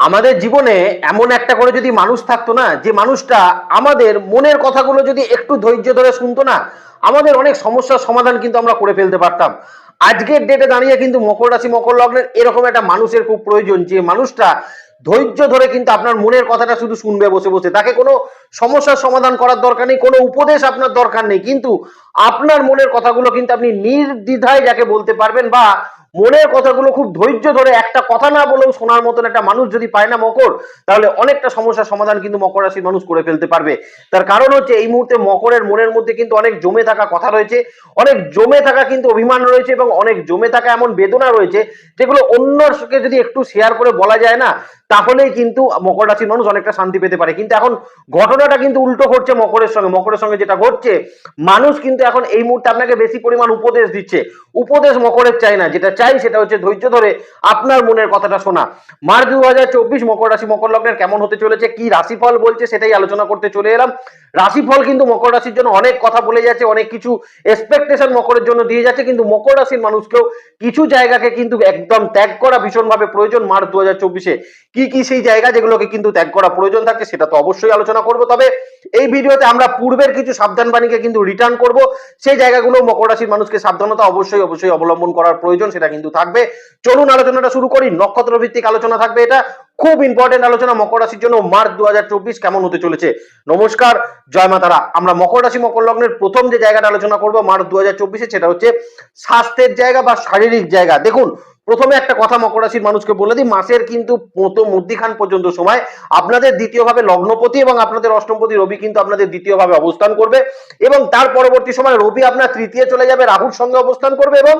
আমাদের জীবনে এমন একটা করে যদি মানুষ থাকতো না, যে মানুষটা আমাদের মনের কথাগুলো যদি একটু ধৈর্য ধরে শুনতো না, আমাদের অনেক সমস্যার সমাধান কিন্তু আমরা করে ফেলতে পারতাম। আজকের ডেটে দাঁড়িয়ে কিন্তু মকর রাশি, মকর লগ্নের এরকম একটা মানুষের খুব প্রয়োজন, যে মানুষটা ধৈর্য ধরে কিন্তু আপনার মনের কথাটা শুধু শুনবে বসে বসে। তাকে কোনো সমস্যার সমাধান করার দরকার নেই, কোনো উপদেশ আপনার দরকার নেই। কিন্তু আপনার মনের কথাগুলো কিন্তু আপনি নির্দ্বিধায় যাকে বলতে পারবেন বা মনের কথাগুলো খুব ধৈর্য ধরে একটা কথা না বলেও শোনার মতন একটা মানুষ যদি পায় না মকর, তাহলে অনেকটা সমস্যার সমাধান কিন্তু মকর রাশির মানুষ করে ফেলতে পারবে। তার কারণ হচ্ছে এই মুহূর্তে মকরের মনের মধ্যে কিন্তু অনেক জমে থাকা কথা রয়েছে, অনেক জমে থাকা কিন্তু অভিমান রয়েছে এবং অনেক জমে থাকা এমন বেদনা রয়েছে যেগুলো অন্যকে যদি একটু শেয়ার করে বলা যায় না, তাহলেই কিন্তু মকর রাশির মানুষ অনেকটা শান্তি পেতে পারে। কিন্তু এখন ঘটনাটা কিন্তু উল্টো ঘটছে মকরের সঙ্গে। মকরের সঙ্গে যেটা ঘটছে, মানুষ কিন্তু এখন এই মুহূর্তে আপনাকে বেশি পরিমাণ উপদেশ দিচ্ছে। উপদেশ মকরের চাই না, যেটা চাই সেটা হচ্ছে ধৈর্য ধরে আপনার মনের কথাটা শোনা। মার্চ দু হাজার চব্বিশ মকর রাশি, মকর লগ্নের কেমন হতে চলেছে, কি রাশিফল বলছে সেটাই আলোচনা করতে চলে এলাম। রাশিফল কিন্তু মকর রাশির জন্য অনেক কথা বলে যাচ্ছে, অনেক কিছু এক্সপেকটেশন মকরের জন্য দিয়ে যাচ্ছে, কিন্তু মকর রাশির মানুষকেও কিছু জায়গাকে কিন্তু একদম ত্যাগ করা ভীষণভাবে প্রয়োজন মার্চ দু হাজার চব্বিশে। কি কি সেই জায়গা যেগুলোকে কিন্তু ত্যাগ করা প্রয়োজন থাকছে সেটা তো অবশ্যই আলোচনা করব। তবে এই ভিডিওতে আমরা পূর্বের কিছু সাবধান বাণীকে কিন্তু রিটার্ন করব। সেই জায়গাগুলো মকর রাশির মানুষকে সাবধানতা অবশ্যই অবশ্যই অবলম্বন করার প্রয়োজন, সেটা কিন্তু থাকবে। চলুন আলোচনাটা শুরু করি। নক্ষত্র ভিত্তিক আলোচনা থাকবে এটা। খুব ইম্পর্টেন্ট আলোচনা মকর রাশির জন্য মার্চ দু কেমন হতে চলেছে? নমস্কার, জয় মাতারা। আমরা মকর রাশি, মকর লগ্নের প্রথম যে জায়গাটা আলোচনা করব মার্চ দু হাজার সেটা হচ্ছে স্বাস্থ্যের জায়গা বা শারীরিক জায়গা। দেখুন, প্রথমে একটা কথা মকর রাশির মানুষকে বলে দিই, মাসের কিন্তু প্রথম মধ্যিখান পর্যন্ত সময় আপনাদের দ্বিতীয়ভাবে লগ্নপতি এবং আপনাদের অষ্টমপতি রবি কিন্তু আপনাদের দ্বিতীয়ভাবে অবস্থান করবে এবং তার পরবর্তী সময় রবি আপনার তৃতীয় চলে যাবে, রাহুর সঙ্গে অবস্থান করবে এবং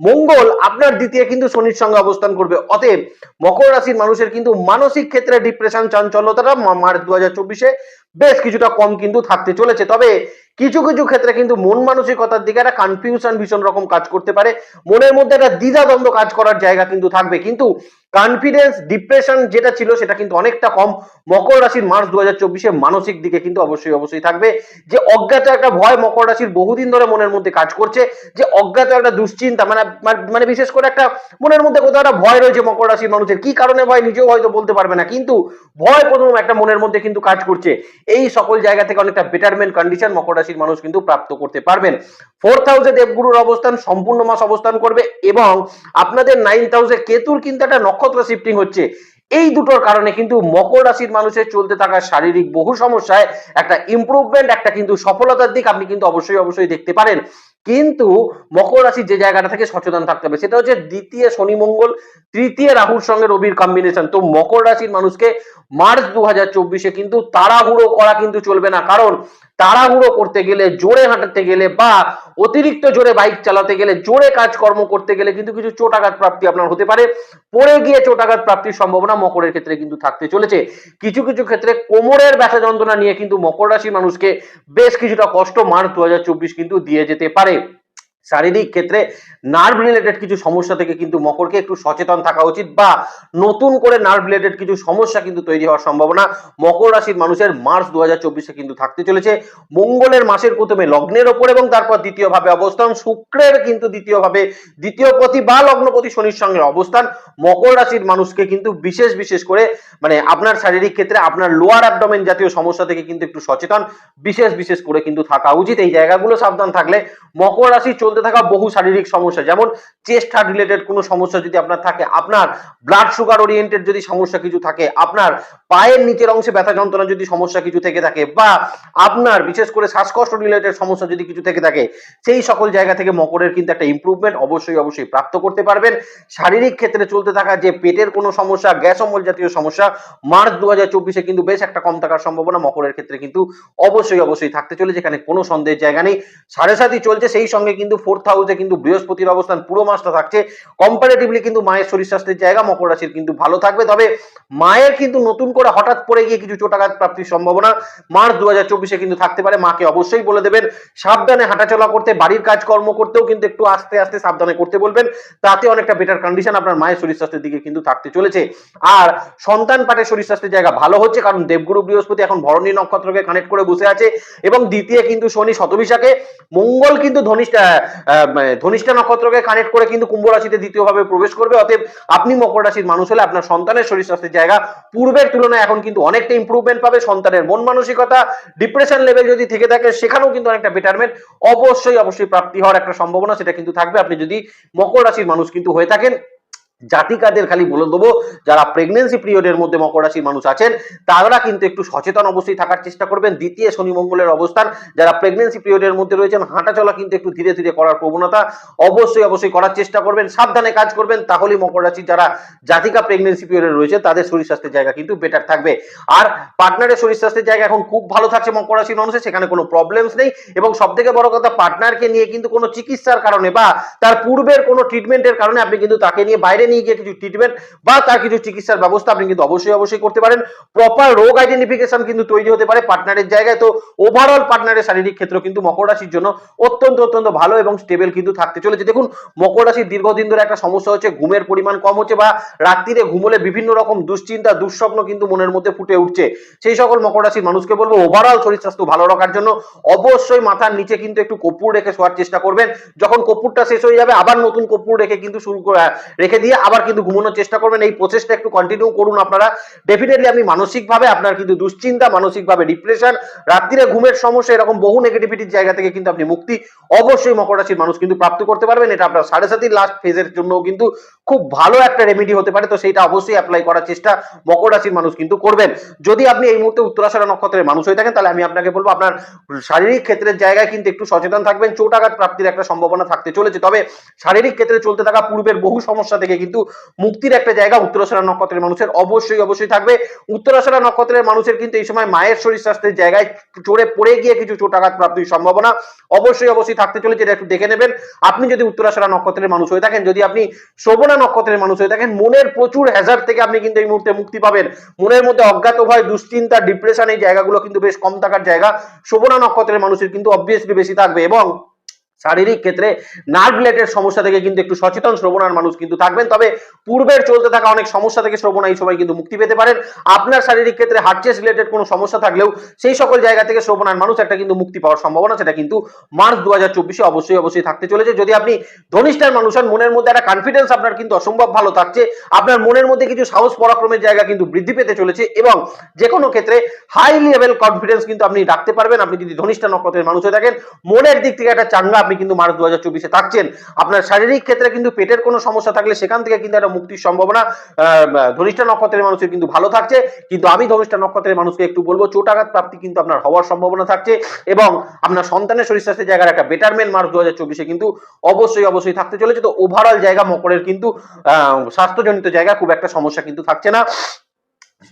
মঙ্গল আপনার দ্বিতীয় কিন্তু শনির সঙ্গে অবস্থান করবে। অতএব মকর রাশির মানুষের কিন্তু মানসিক ক্ষেত্রে ডিপ্রেশন চাঞ্চল্যতাটা মার্চ দু হাজার চব্বিশে বেশ কিছুটা কম কিন্তু থাকতে চলেছে। তবে কিছু কিছু ক্ষেত্রে কিন্তু মন মানসিকতার দিকে একটা কনফিউশন ভীষণ রকম কাজ করতে পারে। মনের মধ্যে একটা দ্বিধাদ্বন্দ্ব কাজ করার জায়গা কিন্তু থাকবে। কিন্তু কনফিডেন্স ডিপ্রেশন যেটা ছিল সেটা কিন্তু অনেকটা কম। মকর রাশির মার্চ দু হাজার চব্বিশে মানসিক দিকে কিন্তু অবশ্যই অবশ্যই থাকবে। যে অজ্ঞাত একটা ভয় মকর রাশির বহুদিন ধরে মনের মধ্যে কাজ করছে, যে অজ্ঞাত একটা দুশ্চিন্তা মানে মানে- মানে বিশেষ করে একটা মনের মধ্যে কোথাও একটা ভয় রয়েছে মকর রাশির মানুষের। কি কারণে ভয় নিজেও হয়তো বলতে পারবে না, কিন্তু ভয় প্রথম একটা মনের মধ্যে কিন্তু কাজ করছে। এই সকল জায়গা থেকে অনেকটা বেটারমেন্ট কন্ডিশন মকর রাশির মানুষ কিন্তু প্রাপ্ত করতে পারবেন। ফোর্থ হাউসে দেবগুরুর অবস্থান, সম্পূর্ণ মাস অবস্থান করবে এবং আপনাদের নাইন্থ হাউসে কেতুর কিন্তু একটা নক্ষত্র শিফটিং হচ্ছে। এই দুটোর কারণে কিন্তু মকর রাশির মানুষের চলতে থাকা শারীরিক বহু সমস্যায় একটা ইম্প্রুভমেন্ট একটা কিন্তু সফলতার দিক আপনি কিন্তু অবশ্যই অবশ্যই দেখতে পারেন। কিন্তু মকর রাশির যে জায়গাটা থেকে সচেতন থাকতে হবে, সেটা হচ্ছে দ্বিতীয় শনি, মঙ্গল, তৃতীয় রাহুর সঙ্গে রবির কম্বিনেশন তো মকর রাশির মানুষকে মার্চ দু হাজার চব্বিশে কিন্তু তাড়াহুড়ো করা কিন্তু চলবে না। কারণ তাড়াহুড়ো করতে গেলে, জোরে হাঁটাতে গেলে বা অতিরিক্ত জোরে বাইক চালাতে গেলে জোরে কাজকর্ম করতে গেলে কিন্তু কিছু চোটাঘাত প্রাপ্তি আপনার হতে পারে। পড়ে গিয়ে চোটাঘাত প্রাপ্তির সম্ভাবনা মকরের ক্ষেত্রে কিন্তু থাকতে চলেছে। কিছু কিছু ক্ষেত্রে কোমরের ব্যথা যন্ত্রণা নিয়ে কিন্তু মকর রাশির মানুষকে বেশ কিছুটা কষ্ট মার্চ দু কিন্তু দিয়ে যেতে পারে। শারীরিক ক্ষেত্রে নার্ভ রিলেটেড কিছু সমস্যা থেকে কিন্তু মকরকে একটু সচেতন থাকা উচিত বা নতুন করে নার্ভ রিলেটেড কিছু সমস্যা কিন্তু তৈরি হওয়ার সম্ভাবনা মকর রাশির মানুষের মার্চ দু হাজার কিন্তু থাকতে চলেছে। মঙ্গলের মাসের প্রথমে লগ্নের ওপর এবং তারপর দ্বিতীয় ভাবে অবস্থান, শুক্রের কিন্তু দ্বিতীয়ভাবে দ্বিতীয় পতি বা লগ্নপতি শনির সঙ্গে অবস্থান। মকর রাশির মানুষকে কিন্তু বিশেষ বিশেষ করে মানে আপনার শারীরিক ক্ষেত্রে আপনার লোয়ার অ্যাবডোমেন জাতীয় সমস্যা থেকে কিন্তু একটু সচেতন, বিশেষ বিশেষ করে কিন্তু থাকা উচিত। এই জায়গাগুলো সাবধান থাকলে মকর রাশি চলতে থাকা বহু শারীরিক সমস্যা, যেমন চেস্ট হার্ট রিলেটেড কোনো সমস্যা যদি আপনার থাকে, আপনার ব্লাড সুগার ওরিয়েন্টেড যদি সমস্যা কিছু থাকে, আপনার পায়ের নিচের অংশে ব্যথা যন্ত্রণা যদি সমস্যা কিছু থেকে থাকে, বা আপনার বিশেষ করে শ্বাসকষ্ট রিলেটেড সমস্যা যদি কিছু থেকে থাকে, সেই সকল জায়গা থেকে মকরের কিন্তু একটা ইমপ্রুভমেন্ট অবশ্যই অবশ্যই প্রাপ্ত করতে পারবেন। শারীরিক ক্ষেত্রে চলতে থাকা যে পেটের কোনো সমস্যা গ্যাস অম্বল জাতীয় সমস্যা, মার্চ দু হাজার চব্বিশে কিন্তু বেশ একটা কম থাকার সম্ভাবনা মকরের ক্ষেত্রে কিন্তু অবশ্যই অবশ্যই থাকতে চলেছে, এখানে কোনো সন্দেহের জায়গা নেই। সাড়ে সাতই চলছে, সেই সঙ্গে কিন্তু ফোর্থ হাউসে কিন্তু বৃহস্পতির অবস্থান পুরো মাসটা থাকছে। কম্পারেটিভলি কিন্তু মায়ের শরীর স্বাস্থ্যের জায়গা মকর রাশির কিন্তু ভালো থাকবে। তবে মায়ের কিন্তু নতুন করে হঠাৎ পড়ে গিয়ে কিছু চোটাঘাত প্রাপ্তির সম্ভাবনা মার্চ দু হাজার চব্বিশে কিন্তু থাকতে পারে। মাকে অবশ্যই বলে দেবেন, সাবধানে হাঁটাচলা করতে, বাড়ির কাজকর্ম করতেও কিন্তু একটু আস্তে আস্তে সাবধানে করতে বলবেন। তাতে অনেকটা বেটার কন্ডিশন আপনার মায়ের শরীর স্বাস্থ্যের দিকে কিন্তু থাকতে চলেছে। আর সন্তান পাটের শরীর স্বাস্থ্যের জায়গা ভালো হচ্ছে, কারণ দেবগুরু বৃহস্পতি এখন ভরণী নক্ষত্রকে কানেক্ট করে বসে আছে। এবং দ্বিতীয় কিন্তু শনি শতবিশাকে মঙ্গল কিন্তু ধনিষ্ঠা ধনিষ্ঠা নক্ষত্রকে কানেক্ট করে কিন্তু কুম্ভ রাশিতে দ্বিতীয়ভাবে প্রবেশ করবে। অতএব আপনি মকর রাশির মানুষ হলে আপনার সন্তানের শরীর স্বাস্থ্যের জায়গা পূর্বের তুলনায় এখন কিন্তু অনেকটা ইম্প্রুভমেন্ট পাবে। সন্তানের মন মানসিকতা ডিপ্রেশন লেভেল যদি থেকে থাকে, সেখানেও কিন্তু অনেকটা বেটারমেন্ট অবশ্যই অবশ্যই প্রাপ্তি হওয়ার একটা সম্ভাবনা সেটা কিন্তু থাকবে। আপনি যদি মকর রাশির মানুষ কিন্তু হয়ে থাকেন জাতিকাদের খালি বলে দেবো, যারা প্রেগনেন্সি পিরিয়ডের মধ্যে মকর রাশির মানুষ আছেন, তারা কিন্তু একটু সচেতন অবশ্যই থাকার চেষ্টা করবেন। দ্বিতীয় শনি মঙ্গলের অবস্থান, যারা প্রেগনেন্সি পিরিয়ডের মধ্যে রয়েছেন হাঁটা চলা কিন্তু একটু ধীরে ধীরে করার প্রবণতা অবশ্যই অবশ্যই করার চেষ্টা করবেন। সাবধানে কাজ করবেন, তাহলেই মকর যারা জাতিকা প্রেগনেন্সি পিরিয়ডে রয়েছে, তাদের শরীর স্বাস্থ্যের জায়গা কিন্তু বেটার থাকবে। আর পার্টনারের শরীর স্বাস্থ্যের জায়গা এখন খুব ভালো থাকছে মকর রাশির মানুষের, সেখানে কোনো প্রবলেমস নেই। এবং সব থেকে বড় কথা পার্টনারকে নিয়ে কিন্তু কোনো চিকিৎসার কারণে বা তার পূর্বের কোনো ট্রিটমেন্টের কারণে আপনি কিন্তু তাকে নিয়ে বাইরে নিয়ে গিয়ে কিছু ট্রিটমেন্ট বা তার কিছু চিকিৎসার ব্যবস্থা আপনি কিন্তু অবশ্যই অবশ্যই করতে পারেন। প্রপার রোগ আইডেন্টিফিকেশন কিন্তু তৈরি হতে পারে পার্টনারের জায়গায়। তো ওভারঅল পার্টনারের শারীরিক ক্ষেত্র কিন্তু মকর রাশির জন্য অত্যন্ত অত্যন্ত ভালো এবং স্টেবল কিন্তু থাকতে চলেছে। দেখুন, মকর রাশির দীর্ঘদিন ধরে একটা সমস্যা হচ্ছে, ঘুমের পরিমাণ কম হচ্ছে বা রাত্রিরে ঘুমলে বিভিন্ন রকম দুশ্চিন্তা, দুঃস্বপ্ন কিন্তু মনের মধ্যে ফুটে উঠছে। সেই সকল মকর রাশির মানুষকে বলব ওভারঅল শরীর স্বাস্থ্য ভালো রাখার জন্য অবশ্যই মাথার নিচে কিন্তু একটু কপুর রেখে শোয়ার চেষ্টা করবেন। যখন কপুরটা শেষ হয়ে যাবে, আবার নতুন কপুর রেখে কিন্তু শুরু রেখে দিয়ে আবার কিন্তু ঘুমানোর চেষ্টা করবেন। এই প্রসেসটা একটু কন্টিনিউ করুন আপনারা। ডেফিনেটলি আপনি মানসিকভাবে আপনার কিন্তু দুশ্চিন্তা, মানসিকভাবে ডিপ্রেশন রাত্রিরে ঘুমের সমস্যা, এরকম বহু নেগেটিভিটির জায়গা থেকে কিন্তু আপনি মুক্তি অবশ্যই মকর রাশির মানুষ কিন্তু প্রাপ্ত করতে পারবেন। এটা আপনার সাড়ে সাতির লাস্ট ফেজের জন্য কিন্তু খুব ভালো একটা রেমেডি হতে পারে। তো সেইটা অবশ্যই অ্যাপ্লাই করার চেষ্টা মকর রাশির মানুষ কিন্তু করবেন। যদি আপনি এই মুহূর্তে উত্তরাশারা নক্ষত্রের মানুষ হয়ে থাকেন, তাহলে আমি আপনাকে বলব আপনার শারীরিক ক্ষেত্রের জায়গায় কিন্তু একটু সচেতন থাকবেন। চোট আঘাত প্রাপ্তির একটা সম্ভাবনা থাকতে চলেছে। তবে শারীরিক ক্ষেত্রে চলতে থাকা পূর্বের বহু সমস্যা থেকে কিন্তু মুক্তির একটা জায়গা উত্তরাশারা নক্ষত্রের মানুষের অবশ্যই অবশ্যই থাকবে। উত্তরাশারা নক্ষত্রের মানুষের কিন্তু এই সময় মায়ের শরীর স্বাস্থ্যের জায়গায় চড়ে পড়ে গিয়ে কিছু চোট আঘাত প্রাপ্তির সম্ভাবনা অবশ্যই অবশ্যই থাকতে চলেছে, এটা একটু দেখে নেবেন। আপনি যদি উত্তরাশারা নক্ষত্রের মানুষ হয়ে থাকেন, যদি আপনি শোভনা নক্ষত্রের মানুষ হয়ে থাকেন, মনের প্রচুর হ্যাজার্ড থেকে আপনি কিন্তু এই মুহূর্তে মুক্তি পাবেন। মনের মধ্যে অজ্ঞাত ভয়, দুশ্চিন্তা ডিপ্রেশন এই জায়গাগুলো কিন্তু বেশ কম থাকার জায়গা। শোভনা নক্ষত্রের মানুষের কিন্তু অবভিয়াসলি বেশি থাকবে এবং শারীরিক ক্ষেত্রে নার্ভ রিলেটেড সমস্যা থেকে কিন্তু একটু সচেতন শ্রবণার মানুষ কিন্তু থাকবেন। তবে পূর্বের চলতে থাকা অনেক সমস্যা থেকে শ্রবণা এই সময় কিন্তু মুক্তি পেতে পারেন। আপনার শারীরিক ক্ষেত্রে হার্টচেস রিলেটেড কোনো সমস্যা থাকলেও সেই সকল জায়গা থেকে শ্রবণার মানুষ একটা কিন্তু মুক্তি পাওয়ার সম্ভাবনা সেটা কিন্তু মার্চ দু হাজার চব্বিশে অবশ্যই অবশ্যই থাকতে চলেছে। যদি আপনি ধনিষ্ঠার মানুষ হন, মনের মধ্যে একটা কনফিডেন্স আপনার কিন্তু অসম্ভব ভালো থাকছে। আপনার মনের মধ্যে কিছু সাহস পরাক্রমের জায়গা কিন্তু বৃদ্ধি পেতে চলেছে এবং যে কোনো ক্ষেত্রে হাই লেভেল কনফিডেন্স কিন্তু আপনি রাখতে পারবেন। আপনি যদি ধনিষ্ঠা নক্ষত্রের মানুষ হয়ে থাকেন, মনের দিক থেকে একটা চাঙ্গা আপনি কিন্তু মার্চ দু হাজার চব্বিশে থাকছেন। আপনার শারীরিক ক্ষেত্রে কিন্তু পেটের কোনো সমস্যা থাকলে সেখান থেকে কিন্তু একটা মুক্তির সম্ভাবনা ধনিষ্ঠা নক্ষত্রের মানুষের কিন্তু ভালো থাকছে। কিন্তু আমি ধনিষ্ঠা নক্ষত্রের মানুষকে একটু বলব, চোটাঘাত প্রাপ্তি কিন্তু আপনার হওয়ার সম্ভাবনা থাকছে এবং আপনার সন্তানের শরীর স্বাস্থ্যের জায়গার একটা বেটারমেন্ট মার্চ দু হাজার চব্বিশে কিন্তু অবশ্যই অবশ্যই থাকতে চলেছে। তো ওভারঅল জায়গা, মকরের কিন্তু স্বাস্থ্যজনিত জায়গা খুব একটা সমস্যা কিন্তু থাকছে না।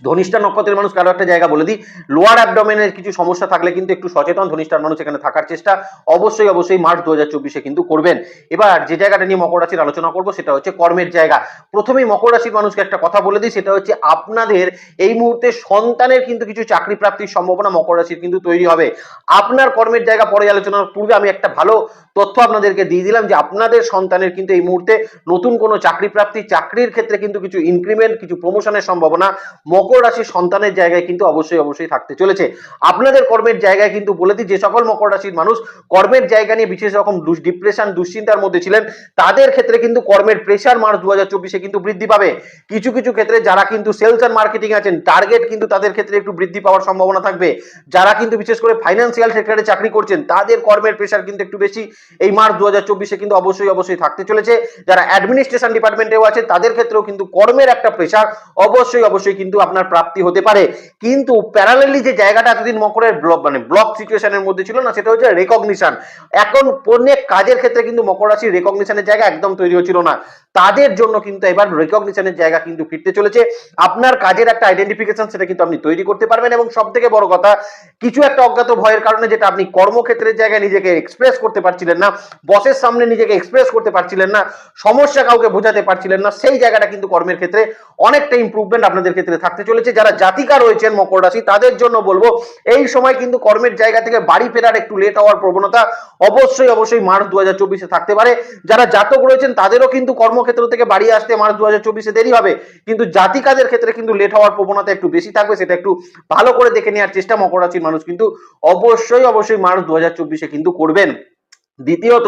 ধনিষ্ঠা নক্ষত্রের মানুষ কারও একটা জায়গা বলে দিই। লোয়ার অ্যাবডোমেনের কিছু সমস্যা থাকলে কিন্তু একটু সচেতন ধনিষ্ঠার মানুষ এখানে থাকার চেষ্টা অবশ্যই অবশ্যই মার্চ দু হাজার চব্বিশে কিন্তু করবেন। এবার যে জায়গাটা নিয়ে মকর রাশির আলোচনা করব, সেটা হচ্ছে কর্মের জায়গা। প্রথমেই মকর রাশির মানুষকে একটা কথা বলে দিই, সেটা হচ্ছে আপনাদের এই মুহূর্তে সন্তানের কিন্তু কিছু চাকরি প্রাপ্তির সম্ভাবনা মকর রাশির কিন্তু তৈরি হবে। আপনার কর্মের জায়গা পরে আলোচনার পূর্বে আমি একটা ভালো তথ্য আপনাদেরকে দিয়ে দিলাম যে আপনাদের সন্তানের কিন্তু এই মুহূর্তে নতুন কোনো চাকরি প্রাপ্তি, চাকরির ক্ষেত্রে কিন্তু কিছু ইনক্রিমেন্ট কিছু প্রমোশনের সম্ভাবনা মকর রাশির সন্তানের জায়গায় কিন্তু অবশ্যই অবশ্যই থাকতে চলেছে। আপনাদের কর্মের জায়গায় কিন্তু বলে দিই, যে সকল মকর রাশির মানুষ কর্মের জায়গা নিয়ে বিশেষ রকম ডিপ্রেশন দুশ্চিন্তার মধ্যে ছিলেন, তাদের ক্ষেত্রে কিন্তু কর্মের প্রেশার মার্চ দু চব্বিশে কিন্তু বৃদ্ধি পাবে। কিছু কিছু ক্ষেত্রে যারা কিন্তু সেলস অ্যান্ড মার্কেটিং আছেন টার্গেট কিন্তু তাদের ক্ষেত্রে একটু বৃদ্ধি পাওয়ার সম্ভাবনা থাকবে। যারা কিন্তু বিশেষ করে ফাইন্যান্সিয়াল সেক্টরে চাকরি করছেন, তাদের কর্মের প্রেশার কিন্তু একটু বেশি। এই মার্চ দু কিন্তু অবশ্যই অবশ্যই থাকতে চলেছে। যারা অ্যাডমিনিস্ট্রেশন ডিপার্টমেন্টেও আছে তাদের ক্ষেত্রেও কিন্তু কর্মের একটা প্রেশার অবশ্যই অবশ্যই কিন্তু আপনার প্রাপ্তি হতে পারে। কিন্তু প্যারালেলি যে জায়গাটা এতদিন মকরের ব্লক মানে ব্লক সিচুয়েশনের মধ্যে ছিল না, সেটা হচ্ছে রেকগনিশন এখন অনেক কাজের ক্ষেত্রে কিন্তু মকর রাশির রেকগনিশনের জায়গা একদম তৈরি হচ্ছিল না। তাদের জন্য কিন্তু এবার রেকগনিশনের জায়গা কিন্তু ফিরতে চলেছে। আপনার কাজের একটা আইডেন্টিফিকেশন সেটা কিন্তু আপনি তৈরি করতে পারবেন এবং সব থেকে বড় কথা, কিছু একটা অজ্ঞাত ভয়ের কারণে যেটা আপনি কর্মক্ষেত্রের জায়গায় নিজেকে এক্সপ্রেস করতে পারছিলেন না বসের সামনে নিজেকে এক্সপ্রেস করতে পারছিলেন না, সমস্যা কাউকে বোঝাতে পারছিলেন না, সেই জায়গাটা কিন্তু কর্মের ক্ষেত্রে অনেকটা ইম্প্রুভমেন্ট আপনাদের ক্ষেত্রে থাকতে চলেছে। যারা জাতিকা রয়েছেন মকর রাশি, তাদের জন্য বলব, এই সময় কিন্তু কর্মের জায়গা থেকে বাড়ি ফেরার একটু লেট হওয়ার প্রবণতা অবশ্যই অবশ্যই মার্চ দু হাজার থাকতে পারে। যারা জাতক রয়েছেন, তাদেরও কিন্তু কর্মক্ষেত্র থেকে বাড়ি আসতে মার্চ দু হাজার চব্বিশে দেরি হবে। কিন্তু জাতি কাজের ক্ষেত্রে কিন্তু লেট হওয়ার প্রবণতা একটু বেশি থাকবে, সেটা একটু ভালো করে দেখে নেওয়ার চেষ্টা মকর রাশির মানুষ। কিন্তু অবশ্যই অবশ্যই মার্চ দু হাজার চব্বিশে কিন্তু করবেন। দ্বিতীয়ত,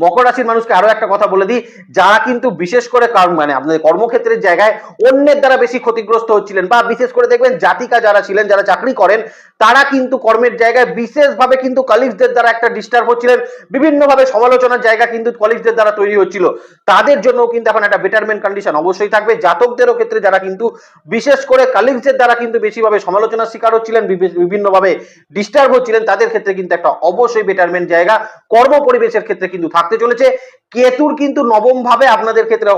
মকর রাশির মানুষকে আরও একটা কথা বলে দিই, যারা কিন্তু বিশেষ করে কার- মানে আপনাদের কর্মক্ষেত্রের জায়গায় অন্যের দ্বারা বেশি ক্ষতিগ্রস্ত হচ্ছিলেন বা বিশেষ করে দেখবেন জাতিকা যারা ছিলেন, যারা চাকরি করেন, তারা কিন্তু কর্মের জায়গায় বিশেষভাবে কিন্তু কলিগসদের দ্বারা একটা ডিস্টার্ব হচ্ছিলেন। বিভিন্নভাবে সমালোচনার জায়গা কিন্তু কলিগসদের দ্বারা তৈরি হচ্ছিল। তাদের জন্য কিন্তু এখন একটা বেটারমেন্ট কন্ডিশন অবশ্যই থাকবে। জাতকদেরও ক্ষেত্রে যারা কিন্তু বিশেষ করে কলিগসদের দ্বারা কিন্তু বেশিভাবে সমালোচনার শিকার হচ্ছিলেন, বিভি- বিভিন্নভাবে ডিস্টার্ব হচ্ছিলেন, তাদের ক্ষেত্রে কিন্তু একটা অবশ্যই বেটারমেন্ট জায়গা। কর্ম পরিবেশের ক্ষেত্রে কিন্তু থাকতে চলেছে। কেতুর কিন্তু নবম ভাবে আপনাদের ক্ষেত্রে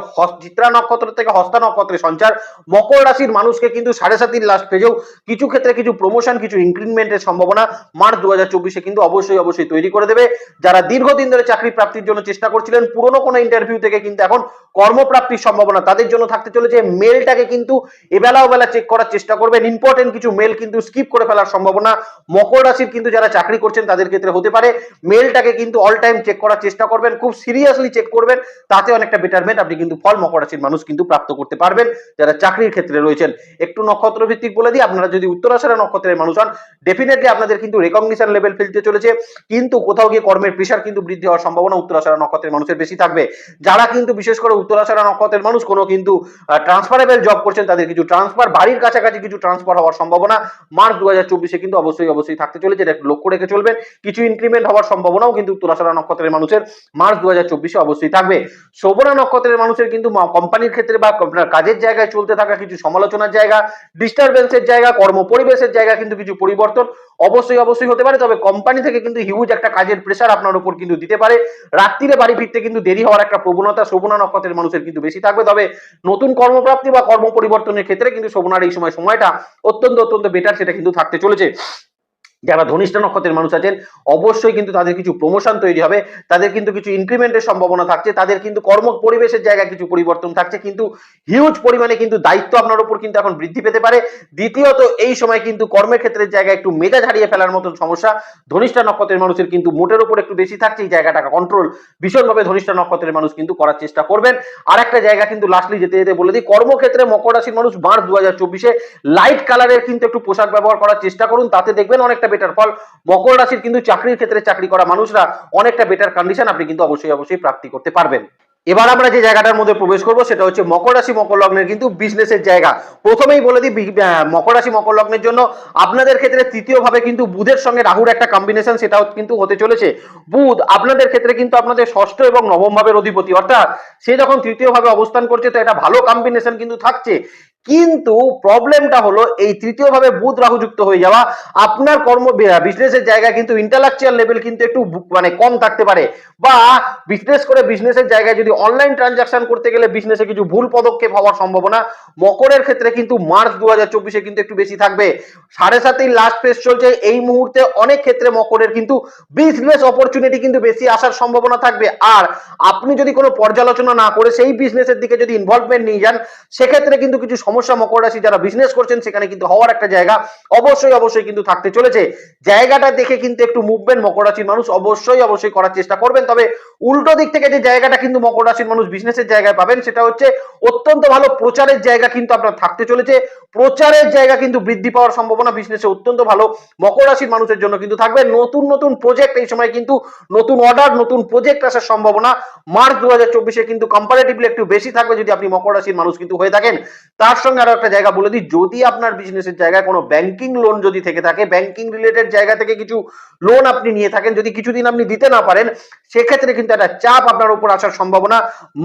চিত্রা নক্ষত্র থেকে হস্তা নক্ষত্রে সঞ্চার। মকর রাশির মানুষকে কিন্তু সাড়ে সাতির লাস্ট পেজেও কিছু ক্ষেত্রে কিছু প্রমোশন কিছু ইনক্রিমেন্টের সম্ভাবনা মার্চ দু হাজার কিন্তু অবশ্যই অবশ্যই তৈরি করে দেবে। যারা দীর্ঘদিন ধরে চাকরি প্রাপ্তির জন্য চেষ্টা করছিলেন, পুরনো কোনো ইন্টারভিউ থেকে কিন্তু এখন কর্মপ্রাপ্তির সম্ভাবনা তাদের জন্য থাকতে চলেছে। মেলটাকে কিন্তু এবেলা ওবেলা চেক করার চেষ্টা করবেন। ইম্পর্টেন্ট কিছু মেল কিন্তু স্কিপ করে ফেলার সম্ভাবনা। মকর রাশির কিন্তু যারা চাকরি করছেন, তাদের ক্ষেত্রে হতে পারে। মেলটাকে কিন্তু অল টাইম চেক করার চেষ্টা করবেন। খুব সিরিয়াসলি চেক করবেন, তাতে অনেকটা বেটারমেন্ট আপনি কিন্তু ফল মকর রাশির মানুষ কিন্তু প্রাপ্ত করতে পারবেন। যারা চাকরির ক্ষেত্রে রয়েছেন, একটু নক্ষত্র ভিত্তিক বলে দিই, আপনারা যদি উত্তরাশারা নক্ষত্রের মানুষ হন ডেফিনেটলি আপনাদের কিন্তু রেকগনিশন লেভেল ফেলতে চলেছে। কিন্তু কোথাও গিয়ে কর্মের প্রেশার কিন্তু বৃদ্ধি হওয়ার সম্ভাবনা উত্তরাশারা নক্ষত্রের মানুষের বেশি থাকবে। যারা কিন্তু বিশেষ করে উত্তরাশারা নক্ষত্রের মানুষ, কোনো কিন্তু ট্রান্সফারেবল জব করছেন, তাদের কিছু ট্রান্সফার বাড়ির কাছাকাছি কিছু ট্রান্সফার হওয়ার সম্ভাবনা মার্চ দু হাজার চব্বিশে কিন্তু অবশ্যই অবশ্যই থাকতে চলেছে, এটা একটু লক্ষ্য রেখে চলবেন। কিছু ইনক্রিমেন্ট হওয়ার সম্ভাবনাও কিন্তু উত্তরাশারা নক্ষত্রের মানুষের মার্চ দু হাজার অবশ্যই থাকবে। শোভনা নক্ষত্রের মানুষের কিন্তু কোম্পানির ক্ষেত্রে বা আপনার কাজের জায়গায় চলতে থাকা কিছু সমালোচনার জায়গা ডিস্টারবেন্সের জায়গা কর্ম পরিবেশের জায়গা কিন্তু কিছু পরিবর্তন অবশ্যই অবশ্যই হতে পারে। তবে কোম্পানি থেকে কিন্তু হিউজ একটা কাজের প্রেশার আপনার উপর কিন্তু দিতে পারে। রাত্রিরে বাড়ি ফিরতে কিন্তু দেরি হওয়ার একটা প্রবণতা শোভনা নক্ষত্রের মানুষের কিন্তু বেশি থাকবে। তবে নতুন কর্মপ্রাপ্তি বা কর্ম পরিবর্তনের ক্ষেত্রে কিন্তু শোভনার এই সময় সময়টা অত্যন্ত অত্যন্ত বেটার সেটা কিন্তু থাকতে চলেছে। যারা ধনিষ্ঠ নক্ষত্রের মানুষ আছেন, অবশ্যই কিন্তু তাদের কিছু প্রমোশন তৈরি হবে। তাদের কিন্তু কিছু ইনক্রিমেন্টের সম্ভাবনা থাকছে। তাদের কিন্তু কর্ম পরিবেশের জায়গায় কিছু পরিবর্তন থাকছে। কিন্তু হিউজ পরিমাণে কিন্তু দায়িত্ব আপনার উপর কিন্তু এখন বৃদ্ধি পেতে পারে। দ্বিতীয়ত, এই সময় কিন্তু কর্মের ক্ষেত্রের জায়গায় একটু মেজাজ হারিয়ে ফেলার মতন সমস্যা। ধনিষ্ঠ নক্ষত্রের মানুষের কিন্তু মোটের উপর একটু বেশি থাকছে। এই জায়গাটাকে কন্ট্রোল ভীষণভাবে ধনিষ্ঠ নক্ষত্রের মানুষ কিন্তু করার চেষ্টা করবেন। আর একটা জায়গা কিন্তু লাস্টলি যেতে যেতে বলে দিই, কর্মক্ষেত্রে মকর রাশির মানুষ মার্চ দু হাজার লাইট কালারের কিন্তু একটু পোশাক ব্যবহার করার চেষ্টা করুন। তাতে দেখবেন অনেকটা বেটার ফল, মকর রাশির কিন্তু চাকরির ক্ষেত্রে চাকরি করা মানুষরা অনেকটা বেটার কন্ডিশন আপনি কিন্তু অবশ্যই অবশ্যই প্রাপ্তি করতে পারবেন। এবার আমরা যে জায়গাটার মধ্যে প্রবেশ করব, সেটা হচ্ছে মকর রাশি, মকর লগ্নের কিন্তু বিজনেসের জায়গা। প্রথমেই বলে দিই মকর রাশি, মকর লগ্নের জন্য আপনাদের ক্ষেত্রে তৃতীয় ভাবে কিন্তু বুধের সঙ্গে রাহুর একটা কম্বিনেশন সেটাও কিন্তু হতে চলেছে। বুধ আপনাদের ক্ষেত্রে কিন্তু আপনাদের ষষ্ঠ এবং নবম ভাবের অধিপতি, অর্থাৎ সে যখন তৃতীয় ভাবে অবস্থান করছে, তো এটা ভালো কম্বিনেশন কিন্তু থাকছে। কিন্তু প্রবলেমটা হলো, এই তৃতীয় ভাবে বুধ রাহু যুক্ত হয়ে যাওয়া, আপনার কর্ম বিজনেসের জায়গায় কিন্তু ইন্টালেকচুয়াল লেভেল কিন্তু একটু মানে কম থাকতে পারে। বা বিজনেস করে বিজনেসের জায়গায় যদি অনলাইন ট্রানজাকশন করতে গেলে বিজনেসে কিছু ভুল পদক্ষেপ হওয়ার সম্ভাবনা। মকরের ক্ষেত্রে কিন্তু মার্চ দু হাজার কিন্তু একটু বেশি থাকবে। সাড়ে সাতেই লাস্ট পেজ চলছে। এই মুহূর্তে অনেক ক্ষেত্রে মকরের কিন্তু বিজনেস অপরচুনিটি কিন্তু বেশি আসার সম্ভাবনা থাকবে। আর আপনি যদি কোনো পর্যালোচনা না করে সেই বিজনেসের দিকে যদি ইনভলভমেন্ট নিয়ে যান, সেক্ষেত্রে কিন্তু কিছু সমস্যা মকর রাশি যারা বিজনেস করছেন, সেখানে কিন্তু হওয়ার একটা জায়গা অবশ্যই অবশ্যই কিন্তু থাকতে চলেছে। জায়গাটা দেখে কিন্তু একটু মুভমেন্ট মকর রাশির মানুষ অবশ্যই অবশ্যই করার চেষ্টা করবেন। তবে উল্টো দিক থেকে যে জায়গাটা কিন্তু মকর রাশির মানুষ বিজনেসের জায়গায় পাবেন, সেটা হচ্ছে অত্যন্ত ভালো প্রচারের জায়গা কিন্তু আপনার থাকতে চলেছে। প্রচারের জায়গা কিন্তু বৃদ্ধি পাওয়ার সম্ভাবনা বিজনেসে অত্যন্ত ভালো। মকর রাশির মানুষের জন্য কিন্তু থাকবে। নতুন নতুন প্রজেক্ট এই সময় কিন্তু নতুন অর্ডার নতুন প্রজেক্ট আসার সম্ভাবনা। মার্চ দু হাজার চব্বিশে কিন্তু কম্পারেটিভলি একটু বেশি থাকবে যদি আপনি মকর রাশির মানুষ কিন্তু হয়ে থাকেন। তার সঙ্গে আরও একটা জায়গা বলে দিই, যদি আপনার বিজনেসের জায়গায় কোনো ব্যাংকিং লোন যদি থেকে থাকে ব্যাংকিং রিলেটেড জায়গা থেকে কিছু লোন আপনি নিয়ে থাকেন, যদি কিছুদিন আপনি দিতে না পারেন, সেক্ষেত্রে কিন্তু একটা চাপ আপনার উপর আসার সম্ভাবনা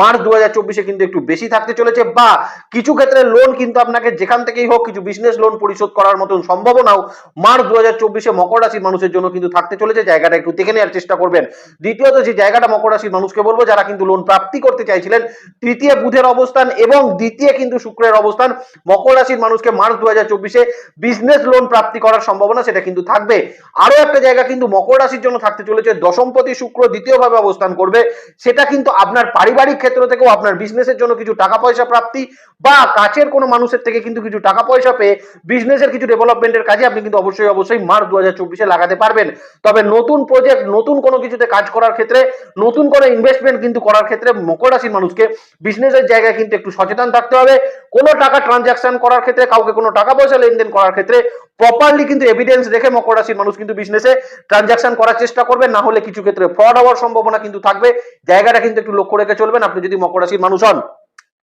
মার্চ দু হাজার কিন্তু একটু বেশি থাকতে চলেছে বা কিছু ক্ষেত্রে লোন কিন্তু আপনাকে যেখান থেকেই হোক কিছু বিজনেস লোন পরিশোধ করার মতন সম্ভাবনাও মার্চ দু হাজার চব্বিশে মকর রাশির মানুষের জন্য কিন্তু থাকতে চলেছে। জায়গাটা একটু দেখে নেওয়ার চেষ্টা করবেন। দ্বিতীয়ত যে জায়গাটা মকর রাশির মানুষকে বলব, যারা কিন্তু লোন প্রাপ্তি করতে চাইছিলেন, তৃতীয় বুধের অবস্থান এবং দ্বিতীয় কিন্তু শুক্রের অবস্থান। মকর রাশির মানুষকে মার্চ দু হাজার চব্বিশে বিজনেস লোন প্রাপ্তি করার সম্ভাবনা সেটা কিন্তু থাকবে। আরও একটা জায়গা কিন্তু মকর রাশির জন্য থাকতে চলেছে। দশমপতি শুক্র দ্বিতীয়ভাবে অবস্থান করবে। সেটা কিন্তু আপনার পারিবারিক ক্ষেত্র থেকেও আপনার বিজনেসের জন্য কিছু টাকা পয়সা প্রাপ্তি বা কাছের কোনো মানুষের থেকে কিন্তু কিছু টাকা পয়সা পেয়ে বিজনেসের কিছু ডেভেলপমেন্টের কাজে আপনি কিন্তু অবশ্যই অবশ্যই মার্চ দু হাজার চব্বিশে লাগাতে পারবেন। তবে নতুন প্রজেক্ট নতুন কোনো কিছুতে কাজ করার ক্ষেত্রে, নতুন কোনো ইনভেস্টমেন্ট কিন্তু করার ক্ষেত্রে মকর রাশির মানুষকে বিজনেসের জায়গায় কিন্তু একটু সচেতন থাকতে হবে। কোনো টাকা ট্রানজাকশন করার ক্ষেত্রে, কাউকে কোনো টাকা পয়সা লেনদেন করার ক্ষেত্রে প্রপারলি কিন্তু এভিডেন্স দেখে মকর রাশির মানুষ কিন্তু বিজনেসে ট্রানজাকশন করার চেষ্টা করবেন না হলে কিছু ক্ষেত্রে ফ্রড হওয়ার সম্ভাবনা কিন্তু থাকবে। জায়গাটা কিন্তু একটু লক্ষ্য চলবেন আপনি যদি মকর রাশির মানুষ হন।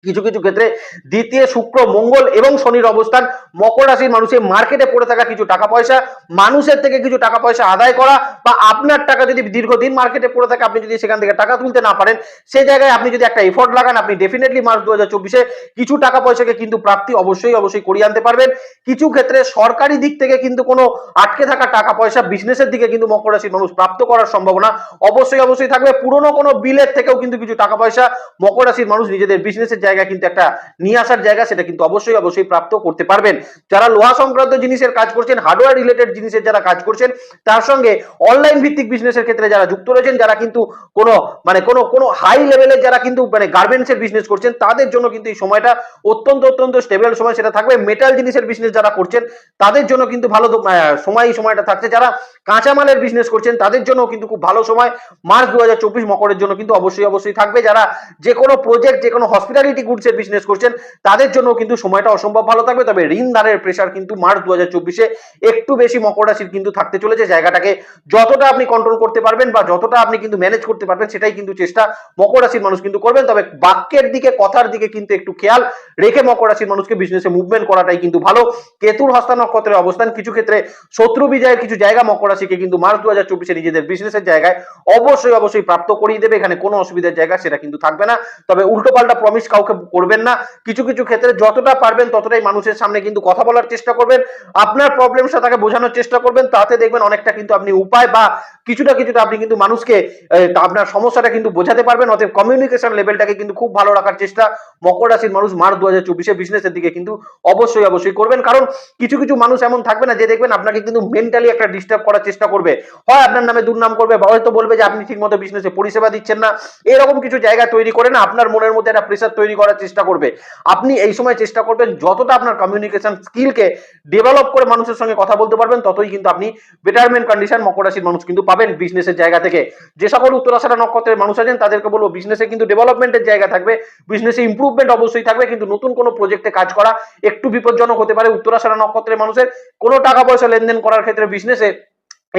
কিছু কিছু ক্ষেত্রে দ্বিতীয় শুক্র, মঙ্গল এবং শনির অবস্থান। মকর রাশির মানুষের মার্কেটে পড়ে থাকা কিছু টাকা পয়সা, মানুষের থেকে কিছু টাকা পয়সা আদায় করা বা আপনার টাকা যদি দীর্ঘদিন মার্কেটে পড়ে থাকে, আপনি যদি সেখান থেকে টাকা তুলতে না পারেন সেই জায়গায় আপনি যদি একটা এফোর্ট লাগান, আপনি ডেফিনেটলি মার্চ দু কিছু টাকা পয়সাকে কিন্তু প্রাপ্তি অবশ্যই অবশ্যই করিয়ে আনতে পারবেন। কিছু ক্ষেত্রে সরকারি দিক থেকে কিন্তু কোনো আটকে থাকা টাকা পয়সা বিজনেসের দিকে কিন্তু মকর রাশির মানুষ প্রাপ্ত করার সম্ভাবনা অবশ্যই অবশ্যই থাকবে। পুরনো কোনো বিলের থেকেও কিন্তু কিছু টাকা পয়সা মকর রাশির মানুষ নিজেদের বিজনেসের জায়গা কিন্তু একটা নিয়ে আসার জায়গা, সেটা কিন্তু অবশ্যই অবশ্যই প্রাপ্ত করতে পারবেন। যারা লোহা সংক্রান্ত জিনিসের কাজ করছেন হার্ডওয়্যার রিলেটেড জিনিসের যারা কাজ করছেন, তার সঙ্গে অনলাইন ভিত্তিক বিজনেসের ক্ষেত্রে যারা যুক্ত রয়েছেন, যারা কিন্তু কোনো মানে কোনো কোনো হাই লেভেলের যারা কিন্তু মানে গার্মেন্টসের বিজনেস করছেন, তাদের জন্য কিন্তু এই সময়টা অত্যন্ত অত্যন্ত স্টেবল সময় সেটা থাকবে। মেটাল জিনিসের বিজনেস যারা করছেন, তাদের জন্য কিন্তু ভালো সময় এই সময়টা থাকছে। যারা কাঁচামালের বিজনেস করছেন, তাদের জন্য কিন্তু খুব ভালো সময়। মার্চ দু হাজার চব্বিশ মকরের জন্য কিন্তু অবশ্যই অবশ্যই থাকবে। যারা যে কোনো প্রজেক্ট যে কোনো হসপিটালিটি গুডসের বিজনেস করছেন, তাদের জন্য কিন্তু সময়টা অসম্ভব ভালো থাকবে। তবে ঋণ দানের প্রেশার কিন্তু মার্চ দু হাজার একটু বেশি মকর রাশির কিন্তু থাকতে চলেছে। জায়গাটাকে যতটা আপনি কন্ট্রোল করতে পারবেন বা যতটা আপনি কিন্তু ম্যানেজ করতে পারবেন, সেটাই কিন্তু চেষ্টা মকর রাশির মানুষ কিন্তু করবেন। তবে বাক্যের দিকে, কথার দিকে কিন্তু একটু খেয়াল রেখে মকর রাশির মানুষকে বিজনেসে মুভমেন্ট করাটাই কিন্তু ভালো। কেতুর হস্তা নক্ষত্রের অবস্থান, কিছু ক্ষেত্রে শত্রু বিজয়ের কিছু জায়গা মকর রাশিকে কিন্তু মার্চ দু হাজার চব্বিশে নিজেদের বিজনেসের জায়গায় অবশ্যই অবশ্যই প্রাপ্ত করিয়ে দেবে। এখানে কোনো অসুবিধার জায়গা সেটা কিন্তু থাকবে না। তবে উল্টো পাল্টা প্রমিস কাউকে করবেন না। কিছু কিছু ক্ষেত্রে যতটা পারবেন ততটাই মানুষের সামনে কিন্তু কথা বলার চেষ্টা করবেন। আপনার প্রবলেমটা তাকে বোঝানোর চেষ্টা করবেন, তাতে দেখবেন অনেকটা কিন্তু আপনি উপায় বা কিছুটা কিছুটা আপনি কিন্তু মানুষকে আপনার সমস্যাটা কিন্তু বোঝাতে পারবেন। অতএব কমিউনিকেশন লেভেলটাকে কিন্তু খুব ভালো রাখার চেষ্টা মকর রাশির মানুষ মার্চ দু হাজার চব্বিশে বিজনেসের দিকে কিন্তু অবশ্যই অবশ্যই করবেন। কারণ কিছু কিছু মানুষ এমন থাকবে না যে দেখবেন আপনাকে কিন্তু মেন্টালি একটা ডিস্টার্ব করার চেষ্টা করবে। হয় আপনার নামে দুর্নাম করবে বা হয়তো বলবে যে আপনি ঠিক ঠিকমতো বিজনেসে পরিষেবা দিচ্ছেন না। এরকম কিছু জায়গা তৈরি করে না, আপনার মনের মধ্যে একটা প্রেশার তৈরি করার চেষ্টা করবে। আপনি এই সময় চেষ্টা করবেন যতটা আপনার কমিউনিকেশন স্কিলকে ডেভেলপ করে মানুষের সঙ্গে কথা বলতে পারবেন, ততই কিন্তু আপনি বেটারমেন্ট কন্ডিশন মকর রাশির মানুষ কিন্তু পাবেন বিজনেসের জায়গা থেকে। যে সকল উত্তরাশারা নক্ষত্রের মানুষ আছেন, তাদেরকে বলব বিজনেসে কিন্তু ডেভেলপমেন্টের জায়গা থাকবে। বিজনেসে ইমপ্রুভমেন্ট অবশ্যই থাকবে, কিন্তু নতুন কোনো প্রজেক্টে কাজ করা একটু বিপজ্জনক হতে পারে উত্তরাশারা নক্ষত্রের মানুষের। কোনো টাকা পয়সা লেনদেন করার ক্ষেত্রে বিজনেসে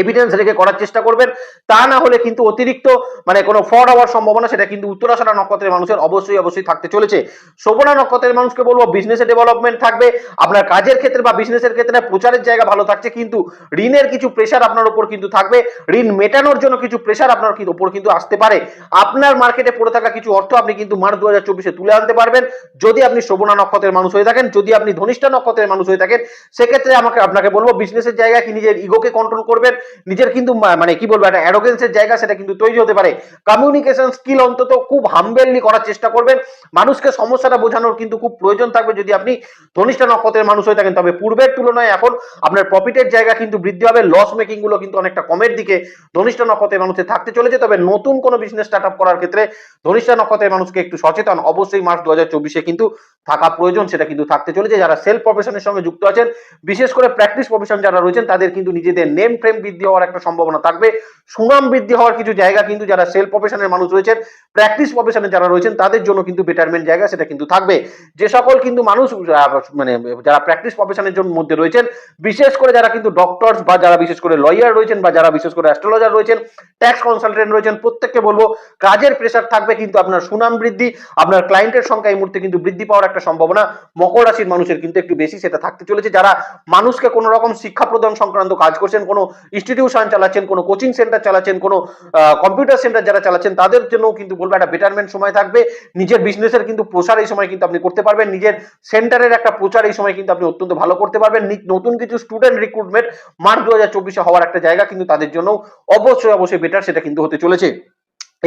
এভিডেন্স রেখে করার চেষ্টা করবেন। তা না হলে কিন্তু অতিরিক্ত মানে কোনো ফ্রড হওয়ার সম্ভাবনা, সেটা কিন্তু উত্তরাশারা নক্ষত্রের মানুষের অবশ্যই অবশ্যই থাকতে চলেছে। শোভনা নক্ষত্রের মানুষকে বলব বিজনেসে ডেভেলপমেন্ট থাকবে। আপনার কাজের ক্ষেত্রে বা বিজনেসের ক্ষেত্রে প্রচারের জায়গা ভালো থাকছে কিন্তু ঋণের কিছু প্রেশার আপনার উপর কিন্তু থাকবে। ঋণ মেটানোর জন্য কিছু প্রেশার আপনার উপর কিন্তু আসতে পারে। আপনার মার্কেটে পড়ে থাকা কিছু অর্থ আপনি কিন্তু মার্চ দু হাজার চব্বিশে তুলে আনতে পারবেন। যদি আপনি শোভনা নক্ষত্রের মানুষ হয়ে থাকেন, যদি আপনি ধনিষ্ঠা নক্ষত্রের মানুষ হয়ে থাকেন, সেক্ষেত্রে আমাকে, আপনাকে বলব বিজনেসের জায়গায় কি নিজের ইগোকে কন্ট্রোল করবেন? নিজের কিন্তু মানে কি বলব, একটা অ্যারোগেন্সের জায়গা সেটা কিন্তু তৈরি হতে পারে। কমিউনিকেশন স্কিল অন্তত খুব হাম্বেললি করার চেষ্টা করবেন। মানুষকে সমস্যাটা বোঝানোর কিন্তু খুব প্রয়োজন থাকবে যদি আপনি ধনিষ্ঠা নক্ষত্রের মানুষ হয়ে থাকেন। তবে পূর্বের তুলনায় এখন আপনার প্রফিটের জায়গা কিন্তু বৃদ্ধি হবে। লস মেকিংগুলো কিন্তু অনেকটা কমের দিকে ধনিষ্ঠা নক্ষত্রের মানুষের থাকতে চলেছে। তবে নতুন কোনো বিজনেস স্টার্ট আপ করার ক্ষেত্রে ধনিষ্ঠা নক্ষত্রের মানুষকে একটু সচেতন। অবশ্যই মার্চ দু কিন্তু থাকা প্রয়োজন, সেটা কিন্তু থাকতে চলেছে। যারা সেলফ প্রফেশনের সঙ্গে যুক্ত আছেন, বিশেষ করে প্র্যাকটিস প্রফেশন যারা রয়েছেন, তাদের কিন্তু নিজেদের নেম ফ্রেম বৃদ্ধি হওয়ার একটা সম্ভাবনা থাকবে। সুনাম বৃদ্ধি হওয়ার কিছু জায়গা কিন্তু যারা সেলফ প্রফেশনের মানুষ রয়েছেন প্র্যাকটিস প্রফেশনে যারা রয়েছেন, তাদের জন্য কিন্তু বেটারমেন্ট জায়গা সেটা কিন্তু থাকবে। যে সকল কিন্তু মানুষ মানে যারা প্র্যাকটিস প্রফেশনের জন্য মধ্যে রয়েছেন, বিশেষ করে যারা কিন্তু ডক্টরস বা যারা বিশেষ করে লয়ার রয়েছেন বা যারা বিশেষ করে অ্যাস্ট্রোলজার রয়েছেন ট্যাক্স কনসালটেন্ট রয়েছেন, প্রত্যেককে বলব, কাজের প্রেশার থাকবে কিন্তু আপনার সুনাম বৃদ্ধি, আপনার ক্লায়েন্টের সংখ্যা এই মুহূর্তে কিন্তু বৃদ্ধি পাওয়ার একটা সম্ভাবনা মকর রাশির মানুষের কিন্তু একটু বেশি সেটা থাকতে চলেছে। যারা মানুষকে কোনো রকম শিক্ষা প্রদান সংক্রান্ত কাজ করছেন, কোনো ইনস্টিটিউশন চালাচ্ছেন, কোনো কোচিং সেন্টার চালাচ্ছেন, কোনো কম্পিউটার সেন্টার যারা চালাচ্ছেন, তাদের জন্য কিন্তু বলব একটা বেটারমেন্ট সময় থাকবে। নিজের বিজনেসের কিন্তু প্রসার এই সময় কিন্তু আপনি করতে পারবেন। নিজের সেন্টারের একটা প্রচার এই সময় কিন্তু আপনি অত্যন্ত ভালো করতে পারবেন। নতুন কিছু স্টুডেন্ট রিক্রুটমেন্ট মার্চ দু হাজার চব্বিশে হওয়ার একটা জায়গা কিন্তু তাদের জন্য অবশ্যই অবশ্যই বেটার সেটা কিন্তু হতে চলেছে।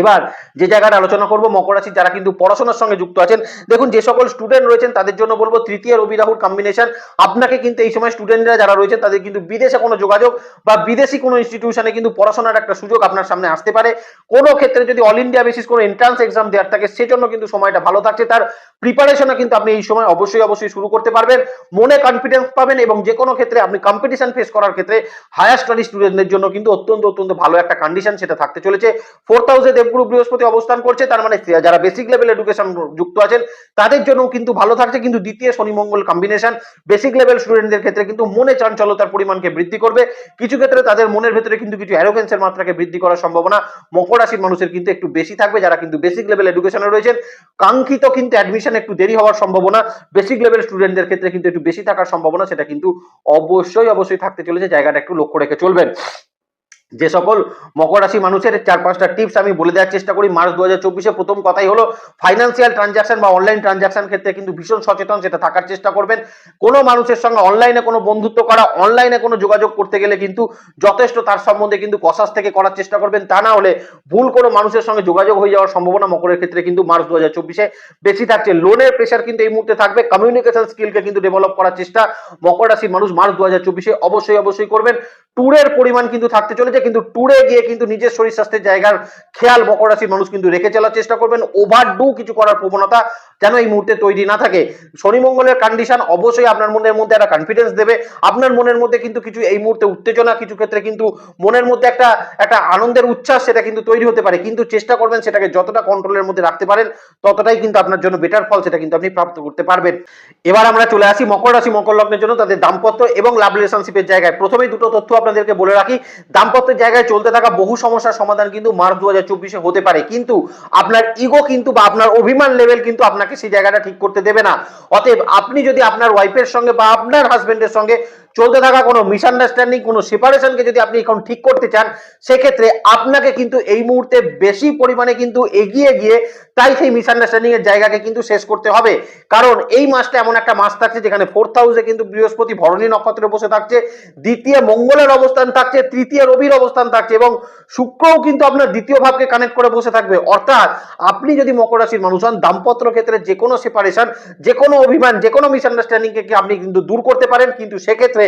এবার যে জায়গাটা আলোচনা করব, মকর রাশি যারা কিন্তু পড়াশোনার সঙ্গে যুক্ত আছেন, দেখুন যে সকল স্টুডেন্ট রয়েছেন, তাদের জন্য বলব তৃতীয় রবি রাহুর কম্বিনেশন আপনাকে কিন্তু এই সময় স্টুডেন্টরা যারা রয়েছেন, তাদের কিন্তু বিদেশে কোনো যোগাযোগ বা বিদেশি কোনো ইনস্টিটিউশনে কিন্তু পড়াশোনার একটা সুযোগ আপনার সামনে আসতে পারে। কোনো ক্ষেত্রে যদি অল ইন্ডিয়া বেসিস কোনো এন্ট্রান্স এক্সাম দেওয়ার থাকে, সেজন্য কিন্তু সময়টা ভালো থাকছে। তার প্রিপারেশনে কিন্তু আপনি এই সময় অবশ্যই অবশ্যই শুরু করতে পারবেন। মনে কনফিডেন্স পাবেন এবং যে কোনো ক্ষেত্রে আপনি কম্পিটিশন ফেস করার ক্ষেত্রে হায়ার স্টাডি স্টুডেন্টদের জন্য কিন্তু অত্যন্ত অত্যন্ত ভালো একটা কন্ডিশন সেটা থাকতে চলেছে। ফোর্থ হাউসে দেবগুরু বৃহস্পতি অবস্থান করছে, তার মানে যারা বেসিক লেভেল এডুকেশন যুক্ত আছেন, তাদের জন্য কিন্তু ভালো থাকছে, কিন্তু দ্বিতীয় শনি মঙ্গল কম্বিনেশন বেসিক লেভেল স্টুডেন্টদের ক্ষেত্রে কিন্তু মনে চাঞ্চলতার পরিমাণকে বৃদ্ধি করবে। কিছু ক্ষেত্রে তাদের মনের ভেতরে কিন্তু কিছু অ্যারোগেন্সের মাত্রাকে বৃদ্ধি করার সম্ভাবনা মকর রাশির মানুষের কিন্তু একটু বেশি থাকবে, যারা কিন্তু বেসিক লেভেল এডুকেশনে রয়েছেন। কাঙ্ক্ষিত কিন্তু অ্যাডমিশন একটু দেরি হওয়ার সম্ভাবনা বেসিক লেভেল স্টুডেন্টদের ক্ষেত্রে কিন্তু একটু বেশি থাকার সম্ভাবনা, সেটা কিন্তু অবশ্যই অবশ্যই থাকতে চলেছে। জায়গাটা একটু লক্ষ্য রেখে চলবেন। যে সকল মকর রাশি মানুষের চার পাঁচটা টিপস আমি বলে দেওয়ার চেষ্টা করি। মার্চ দু হাজার চব্বিশে প্রথম কথাই হলো ফাইন্যান্সিয়াল ট্রানজাকশন বা অনলাইন ট্রানজাকশন ক্ষেত্রে কিন্তু ভীষণ সচেতন, সেটা থাকার চেষ্টা করবেন। কোনো মানুষের সঙ্গে অনলাইনে কোনো বন্ধুত্ব করা অনলাইনে কোনো যোগাযোগ করতে গেলে কিন্তু যথেষ্ট তার সম্বন্ধে কিন্তু কসাস থেকে করার চেষ্টা করবেন। তা না হলে ভুল কোনো মানুষের সঙ্গে যোগাযোগ হয়ে যাওয়ার সম্ভাবনা মকরের ক্ষেত্রে কিন্তু মার্চ দু হাজার চব্বিশে বেশি থাকছে। লোনের প্রেশার কিন্তু এই মুহূর্তে থাকবে। কমিউনিকেশন স্কিলকে কিন্তু ডেভেলপ করার চেষ্টা মকর রাশির মানুষ মার্চ দু হাজার চব্বিশে অবশ্যই অবশ্যই করবেন। ট্যুরের পরিমাণ কিন্তু থাকতে চলেছে। কিন্তু ট্যুরে গিয়ে কিন্তু নিজের শরীর স্বাস্থ্যের জায়গার খেয়াল, মকর রাশির মানুষ কিন্তু রেখে চলার চেষ্টা করবেন। ওভারডু কিছু করার প্রবণতা যেন এই মুহূর্তে তৈরি না থাকে। শনি মঙ্গলের কন্ডিশন অবশ্যই আপনার মনের মধ্যে একটা কনফিডেন্স দেবে। আপনার মনের মধ্যে কিন্তু কিছু এই মুহূর্তে উত্তেজনা, কিছু ক্ষেত্রে কিন্তু মনের মধ্যে একটা একটা আনন্দের উচ্ছ্বাস সেটা কিন্তু তৈরি হতে পারে। কিন্তু চেষ্টা করবেন সেটাকে যতটা কন্ট্রোলের মধ্যে রাখতে পারেন, ততটাই কিন্তু আপনার জন্য বেটার ফল সেটা কিন্তু আপনি প্রাপ্ত করতে পারবেন। এবার আমরা চলে আসি মকর রাশি, মকর লগ্নের জন্য তাদের দাম্পত্য এবং লাভ রিলেশনশিপের জায়গায়। প্রথমেই দুটো তথ্য আপনাদেরকে বলে রাখি। দাম্পত্যের জায়গায় চলতে থাকা বহু সমস্যার সমাধান কিন্তু মার্চ দু হাজার চব্বিশে হতে পারে। কিন্তু আপনার ইগো কিন্তু বা আপনার অভিমান লেভেল কিন্তু আপনাকে সেই জায়গাটা ঠিক করতে দেবে না। অতএব আপনি যদি আপনার ওয়াইফের সঙ্গে বা আপনার হাজবেন্ডের সঙ্গে চলতে থাকা কোনো মিসআন্ডারস্ট্যান্ডিং কোনো সেপারেশনকে যদি আপনি এখন ঠিক করতে চান, সেক্ষেত্রে আপনাকে কিন্তু এই মুহূর্তে বেশি পরিমাণে কিন্তু এগিয়ে গিয়ে তাই সেই মিসআন্ডারস্ট্যান্ডিং এর জায়গাকে কিন্তু শেষ করতে হবে। কারণ এই মাসটা এমন একটা মাস থাকছে যেখানে ফোর্থ হাউসে কিন্তু বৃহস্পতি ভরণী নক্ষত্রে বসে থাকছে, দ্বিতীয় মঙ্গলের অবস্থান থাকছে, তৃতীয় রবির অবস্থান থাকছে এবং শুক্রও কিন্তু আপনার দ্বিতীয় ভাবকে কানেক্ট করে বসে থাকবে। অর্থাৎ আপনি যদি মকর রাশির মানুষ হন, দাম্পত্য ক্ষেত্রে যে কোনো সেপারেশন যে কোনো অভিমান, যে কোনো মিসআন্ডারস্ট্যান্ডিংকে আপনি কিন্তু দূর করতে পারেন। কিন্তু সেক্ষেত্রে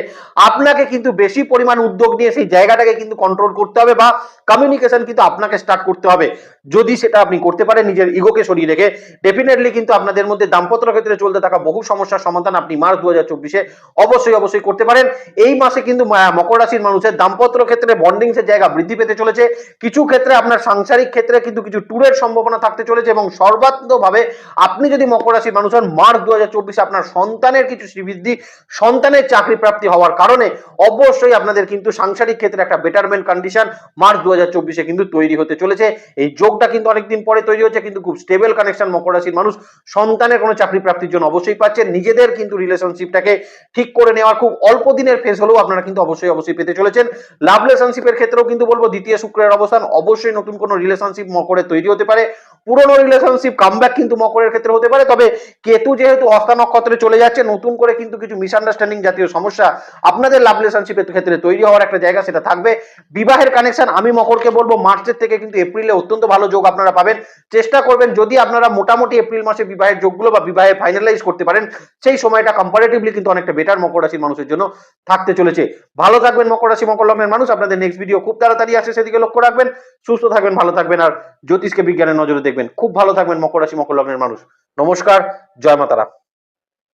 আপনাকে কিন্তু বেশি পরিমাণ উদ্যোগ নিয়ে সেই জায়গাটাকে কিন্তু কন্ট্রোল করতে হবে বা কমিউনিকেশন কিন্তু আপনাকে স্টার্ট করতে হবে। যদি সেটা আপনি করতে পারেন, নিজের ইগোকে সরিয়ে রেখে ডেফিনেটলি কিন্তু আপনাদের মধ্যে দাম্পত্য ক্ষেত্রে চলতে থাকা বহু সমস্যার সমাধান আপনি মার্চ দু হাজার চব্বিশে অবশ্যই অবশ্যই করতে পারেন। এই মাসে কিন্তু মকর রাশির মানুষের দাম্পত্য ক্ষেত্রে বন্ডিংস এর জায়গা বৃদ্ধি পেতে চলেছে। কিছু ক্ষেত্রে আপনার সাংসারিক ক্ষেত্রে কিন্তু কিছু ট্যুরের সম্ভাবনা থাকতে চলেছে এবং সর্বাত্মকভাবে আপনি যদি মকর রাশির মানুষ হন, মার্চ দু হাজার চব্বিশে আপনার সন্তানের কিছু শ্রীবৃদ্ধি, সন্তানের চাকরি প্রাপ্তি হওয়ার কারণে অবশ্যই আপনাদের কিন্তু সাংসারিক ক্ষেত্রে একটা বেটারমেন্ট কন্ডিশন মার্চ দু হাজার চব্বিশে কিন্তু তৈরি হতে চলেছে। এই যোগটা কিন্তু অনেকদিন পরে তৈরি হচ্ছে কিন্তু খুব স্টেবল কানেকশন মকর রাশির মানুষ সন্তানের কোনো চাকরি প্রাপ্তির জন্য অবশ্যই পাচ্ছেন। নিজেদের কিন্তু রিলেশনশিপটাকে ঠিক করে নেওয়ার খুব অল্প দিনের ফেজ হলেও আপনারা কিন্তু অবশ্যই অবশ্যই পেতে চলেছেন। লাভ রিলেশনশিপের ক্ষেত্রেও কিন্তু বলব, দ্বিতীয় শুক্রের অবস্থান, অবশ্যই নতুন কোনো রিলেশনশিপ মকরে তৈরি হতে পারে। পুরনো রিলেশনশিপ কামব্যাক কিন্তু মকরের ক্ষেত্রে হতে পারে। তবে কেতু যেহেতু হস্তা নক্ষত্রে চলে যাচ্ছে, নতুন করে কিন্তু কিছু মিসআন্ডারস্ট্যান্ডিং জাতীয় সমস্যা আপনাদের লাভ রিলেশনশিপের ক্ষেত্রে তৈরি হওয়ার একটা জায়গা সেটা থাকবে। বিবাহের কানেকশন আমি মকরকে বলব, মার্চের থেকে কিন্তু এপ্রিলে অত্যন্ত ভালো যোগ আপনারা পাবেন। চেষ্টা করবেন, যদি আপনারা মোটামুটি এপ্রিল মাসে বিবাহের যোগগুলো বা বিবাহে ফাইনালাইজ করতে পারেন, সেই সময়টা কম্পারেটিভলি কিন্তু অনেকটা বেটার মকর রাশির মানুষের জন্য থাকতে চলেছে। ভালো থাকবেন মকর রাশি, মকর লগ্নের মানুষ। আপনাদের নেক্সট ভিডিও খুব তাড়াতাড়ি আসে, সেদিকে লক্ষ্য রাখবেন। সুস্থ থাকবেন, ভালো থাকবেন। আর জ্যোতিষকে বিজ্ঞানের নজরে দেখবেন। খুব ভালো থাকবেন মকর রাশি মকর লগ্নের মানুষ। নমস্কার জয় মাতারা।